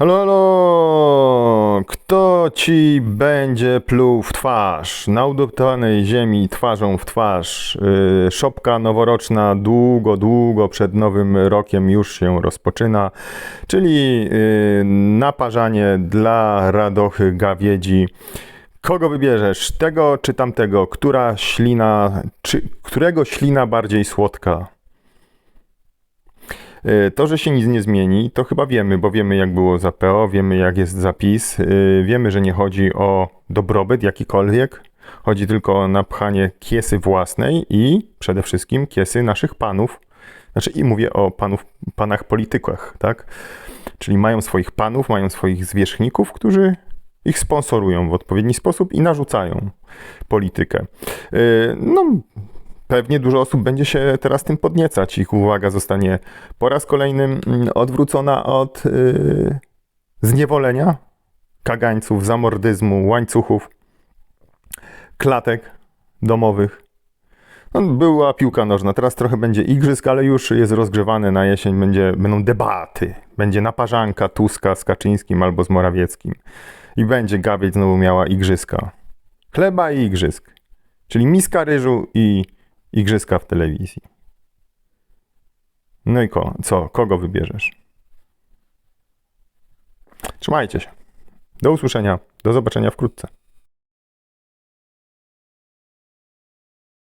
Halo, halo! Kto ci będzie pluł w twarz? Na udobtanej ziemi twarzą w twarz. Yy, szopka noworoczna długo, długo przed nowym rokiem już się rozpoczyna, czyli yy, naparzanie dla radochy gawiedzi. Kogo wybierzesz? Tego czy tamtego? Która ślina, czy którego ślina bardziej słodka? Y, To, że się nic nie zmieni, to chyba wiemy, bo wiemy jak było za PO, wiemy jak jest zapis, y, wiemy, że nie chodzi o dobrobyt jakikolwiek, chodzi tylko o napchanie kiesy własnej i przede wszystkim kiesy naszych panów. Znaczy i mówię o panów, panach politykach, tak? Czyli mają swoich panów, mają swoich zwierzchników, którzy ich sponsorują w odpowiedni sposób i narzucają politykę. Y, No, Pewnie dużo osób będzie się teraz tym podniecać. Ich uwaga zostanie po raz kolejny mm, odwrócona od yy, zniewolenia, kagańców, zamordyzmu, łańcuchów, klatek domowych. No, była piłka nożna, teraz trochę będzie igrzysk, ale już jest rozgrzewane na jesień, będzie, będą debaty. Będzie naparzanka Tuska z Kaczyńskim albo z Morawieckim. I będzie Gawiec znowu miała igrzyska. Chleba i igrzysk. Czyli miska ryżu i igrzyska w telewizji. No i ko, co? Kogo wybierzesz? Trzymajcie się. Do usłyszenia. Do zobaczenia wkrótce.